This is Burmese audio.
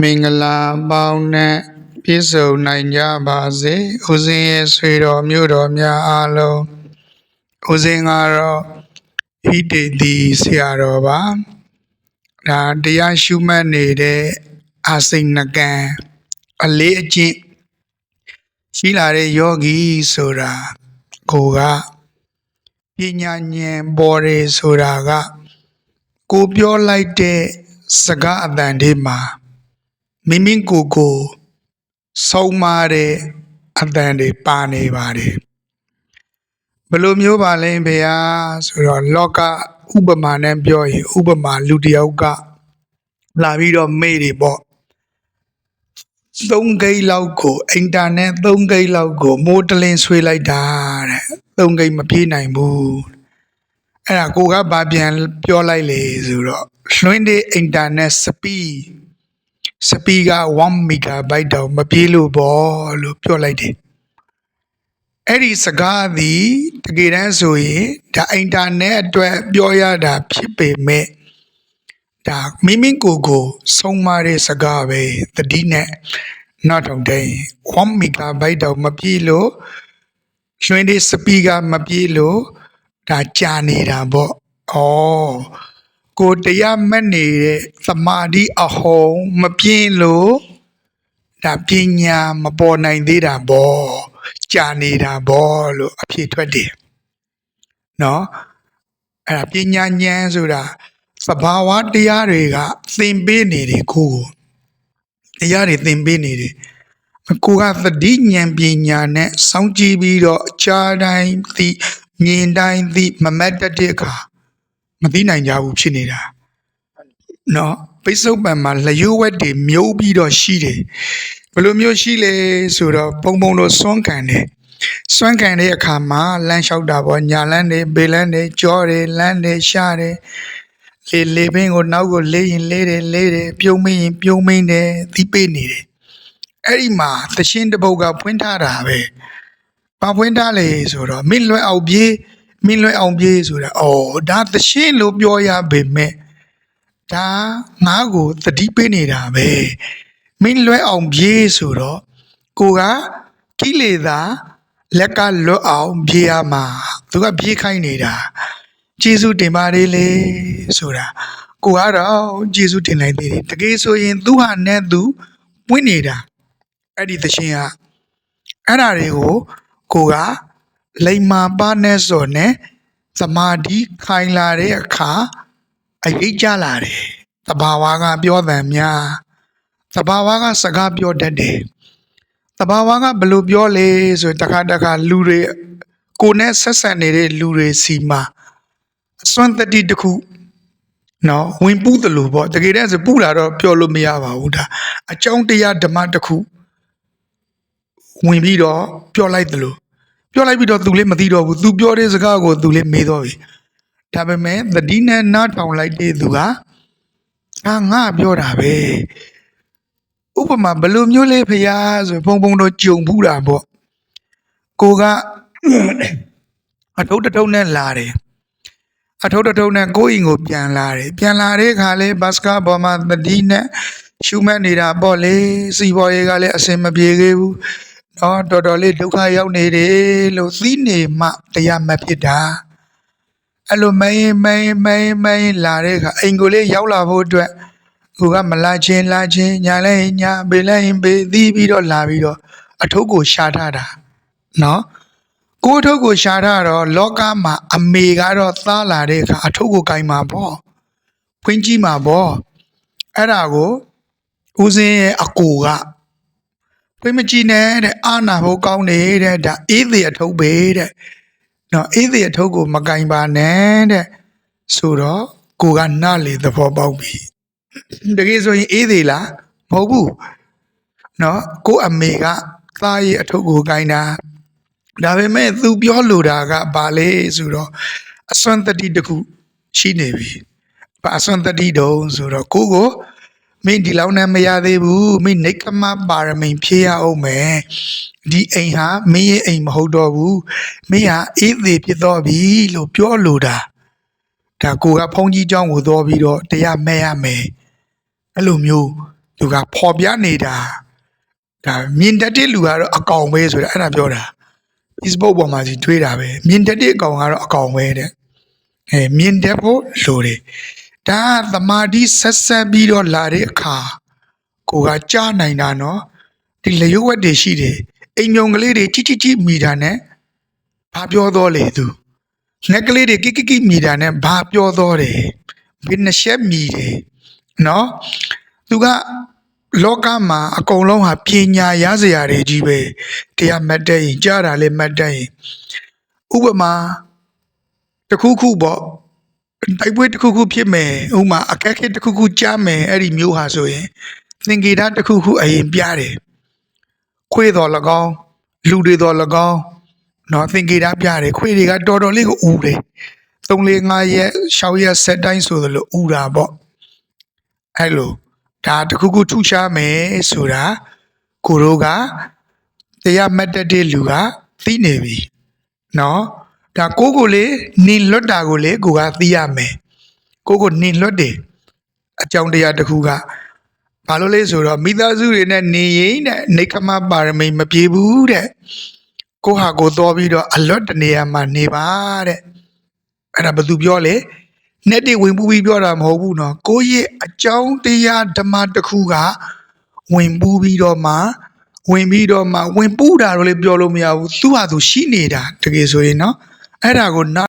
မင်္ဂလာပေါင်းနဲ့ပြည့်စုံနိုင်ကြပါစေဦးဇင်းရဲ့ဆွေတော်မျိုးတော်များအားလုံးဦးဇင်းကတော့ဟိတေတိဆရာတော်ပါဒါတရားရှုမှတ်နေတဲ့အာစိန်နကံအလေးအကျင့်ရှိလာတဲ့ယောဂီဆိုတာကိုကပညာဉာဏ်ပေါ်တယ်ဆိုတာကကိုပြောလိုက်တဲ့စကားအတန်လေးမှာ မိမိကိုယ်ကိုဆုံးမတဲ့အတန်တွေပါနေပါတယ်ဘယ်လိုမျိုးပါလဲဖေဟာဆိုတော့လောကဥပမာနဲ့ပြောရင်ဥပမာလူတစ်ယောက်ကလာပြီးတော့မေ့တယ်ပေါ့သုံးဂိတ်လောက်ကိုအင်တာနက်သုံးဂိတ်လောက်ကိုမိုးတလင်းဆွေးလိုက်တာတဲ့သုံးဂိတ်မပြေးနိုင်ဘူးအဲ့ဒါကိုကဘာပြန်ပြောလိုက်လေဆိုတော့လွှင့်တဲ့အင်တာနက်စပီး စပီက1 megabyte တောင်မပြေးလို့ပေါ့လို့ပြောလိုက်တယ်အဲ့ဒီစကားသည်တကယ်တမ်းဆိုရင်ဒါအင်တာနက်အတွက်ပြောရတာဖြစ်ပေမဲ့ဒါမိမိကိုယ်ကိုဆုံးမတဲ့စကားပဲတတိနဲ့နောက်တော့တဲ့1 megabyte တောင်မပြေးလို့ရွှင်ဒီစပီကမပြေးလို့ဒါကြာနေတာပေါ့ဩ ကိုတရားမက်နေတဲ့သမာဓိအဟုံမပြင်းလို့ဒါပညာမပေါ်နိုင်သေးတာပေါ့ကြာနေတာပေါ့လို့အဖြစ်ထွက်တယ်နော်အဲ့ဒါပညာဉာဏ်ဆိုတာသဘာဝတရားတွေကသင်ပေးနေတယ်ကိုယ်ကိုတရားတွေသင်ပေးနေတယ်ကိုကသတိဉာဏ်ပညာနဲ့စောင့်ကြည့်ပြီးတော့ကြားတိုင်းသိမြင်တိုင်းသိမမတ်တတ်တဲ့အခါ မသိနိုင်ကြဘူးဖြစ်နေတာနော်ပိဿုပံမှာလျှို့ဝက်တွေမြုပ်ပြီးတော့ရှိတယ်ဘယ်လိုမျိုးရှိလဲဆိုတော့ပုံပုံလို့စွန့်ခံတယ်စွန့်ခံတဲ့အခါမှာလမ်းလျှောက်တာပေါ့ညာလမ်းတွေဘေးလမ်းတွေကြောတယ်လမ်းတွေရှာတယ်လေလေပင်ကိုနောက်ကိုလေးရင်လေးတယ်လေးတယ်ပြုံးမင်းရင်ပြုံးမင်းတယ်သီးပေးနေတယ်အဲ့ဒီမှာသရှင်တစ်ပုတ်ကဖွင့်ထားတာပဲဘာဖွင့်ထားလဲဆိုတော့မင်းလွဲအောင်ပြေး မင်းလွဲအောင်ပြေးဆိုတာအော်ဒါသရှင်လို့ပြောရပေမဲ့ဒါငါ့ကိုတတိပေးနေတာပဲမင်းလွဲအောင်ပြေးဆိုတော့ကိုကကိလေသာလက်ကလွတ်အောင်ပြေးရမှာသူကပြေးခိုင်းနေတာကျေးဇူးတင်ပါတယ်လေဆိုတာကိုကတော့ကျေးဇူးတင်လိုက်သေးတယ်တကယ်ဆိုရင်သူဟာနဲ့သူပွင့်နေတာအဲ့ဒီသရှင်ကအဲ့ဓာတွေကိုကိုက လိမ္မာပါနဲ့စော်နဲ့သမာဓိခိုင်လာတဲ့အခါအရေးကြလာတယ်။တဘာဝကပြောတယ်များတဘာဝကစကားပြောတတ်တယ်။တဘာဝကဘယ်လိုပြောလဲဆိုရင်တခါတခါလူတွေကိုယ်နဲ့ဆက်ဆံနေတဲ့လူတွေစီမှာအစွမ်းတတိတစ်ခုနော်ဝင်ပူးတယ်လို့ပေါ့တကယ်တမ်းဆိုပူလာတော့ပြောလို့မရပါဘူးဒါအကြောင်းတရားဓမ္မတစ်ခုဝင်ပြီးတော့ပြောလိုက်တယ်လို့ ပြောလိုက်ပြီးတော့သူလည်းမသိတော့ဘူးသူပြောတဲ့စကားကိုသူလည်းမေးတော့ပြီဒါပေမဲ့သတိနဲ့နားထောင်လိုက်တဲ့သူကအာငါပြောတာပဲဥပမာဘယ်လိုမျိုးလဲဖရာဆိုဘုံဘုံတော့ကြုံဘူးတာပေါ့ကိုကအထုပ်တစ်ထုပ်နဲ့လာတယ်အထုပ်တစ်ထုပ်နဲ့ကိုယ့်အိမ်ကိုပြန်လာတယ်ပြန်လာတဲ့အခါလဲဘတ်စကားပေါ်မှာသတိနဲ့ရှုမှတ်နေတာပေါ့လေစီပေါ်ရေးကလည်းအစင်မပြေခဲ့ဘူး တော့တော်တော်လေးဒုက္ခရောက်နေတယ်လို့သိနေမှတရားမဖြစ်တာအဲ့လိုမင်းမင်းမင်းမင်းလာတဲ့အခါအိမ်ကိုလေးရောက်လာဖို့အတွက်ကိုကမလာချင်းလာချင်းညာလဲညာဘေးလဲဘေးသီးပြီးတော့လာပြီးတော့အထုပ်ကိုရှာထားတာနော်ကိုယ်အထုပ်ကိုရှာထားတော့လောကမှာအမေကတော့သားလာတဲ့အခါအထုပ်ကိုကင်မှာပေါ့ဖွင့်ကြည့်မှာပေါ့အဲ့ဒါကိုဦးစင်းရဲ့အကိုက ဖွင့်မကြည့်နဲ့တဲ့အာနာဖို့ကောင်းနေတဲ့ဒါအေးသေးအထုပ်ပဲတဲ့နော်အေးသေးအထုပ်ကိုမကင်ပါနဲ့တဲ့ဆိုတော့ကိုကနားလေသဘောပေါက်ပြီတကယ်ဆိုရင်အေးသေးလားမဟုတ်ဘူးနော်ကိုအမေကသားရဲ့အထုပ်ကိုကင်တာဒါပေမဲ့သူပြောလိုတာကဘာလဲဆိုတော့အစွမ်းတတိတစ်ခုရှိနေပြီဘာအစွမ်းတတိတုံးဆိုတော့ကိုကို မင်းဒီလောက်နဲ့မရသေးဘူးမင်းနေကမပါရမီဖြည့်ရအောင်မယ်ဒီအိမ်ဟာမင်းရဲ့အိမ်မဟုတ်တော့ဘူးမင်းဟာအေးသေးဖြစ်တော့ပြီလို့ပြောလိုတာဒါကိုကဖုန်ကြီးเจ้าကိုသွားပြီးတော့တရားမဲ့ရမယ်အဲ့လိုမျိုး သူကဖော်ပြနေတာဒါမြင်တတ်တဲ့လူကတော့အကောင်ပဲဆိုတာအဲ့ဒါပြောတာ Facebook ပေါ်မှာကြီးတွေးတာပဲမြင်တတ်တဲ့အကောင်ကတော့အကောင်ပဲတဲ့အဲမြင်တတ်ဖို့လိုတယ် ဒါကသမာဓိဆက်ဆက်ပြီးတော့လာတဲ့အခါကိုကကြားနိုင်တာနော်ဒီလျှို့ဝက်တွေရှိတယ်အိမ်ညုံကလေးတွေချိချိချိမိတာနဲ့ဘာပြောတော့လေသူငှက်ကလေးတွေကိကိကိမိတာနဲ့ဘာပြောတော့တယ်ဘယ်နှချက်မိတယ်နော်သူကလောကမှာအကုန်လုံးဟာပညာရစရာတွေကြီးပဲတရားမှတ်တဲ့ရင်ကြားတာလည်းမှတ်တဲ့ရင်ဥပမာတစ်ခုခုပေါ့ တိုက်ပွဲတစ်ခုခုဖြစ်မယ်ဥပမာအခက်အခဲတစ်ခုခုကြားမယ်အဲ့ဒီမျိုးဟာဆိုရင်သင်္ကေတတစ်ခုခုအရင်ပြတယ်ခွေးတော်၎င်းလူတွေတော်၎င်းနော်သင်္ကေတပြတယ်ခွေးတွေကတော်တော်လေးကိုဥတယ်3 4 5ရက်6ရက်7တိုင်းဆိုသလိုဥတာပေါ့အဲ့လိုဒါတစ်ခုခုထူရှားမယ်ဆိုတာကိုတို့ကတရားမှတ်တတ်တဲ့လူကသိနေပြီနော် ဒါကိုကိုလေနေလွတ်တာကိုလေကိုကသိရမယ်ကိုကိုနေလွတ်တယ်အကြောင်းတရားတစ်ခုကဘာလို့လဲဆိုတော့မိသားစုတွေနဲ့နေရင်တဲ့နေကမပါရမိတ်မပြေဘူးတဲ့ကိုဟာကိုတော်ပြီးတော့အလွတ်တနေရာမှာနေပါတဲ့အဲ့ဒါဘယ်သူပြောလဲနဲ့တွေဝင်ပူးပြီးပြောတာမဟုတ်ဘူးနော်ကိုယ့်ရဲ့အကြောင်းတရားဓမ္မတစ်ခုကဝင်ပူးပြီးတော့မှဝင်ပြီးတော့မှဝင်ပူးတာတော့လေပြောလို့မရဘူးသူ့ဟာသူရှိနေတာတကယ်ဆိုရင်နော် အဲ့ဒါကိုနာ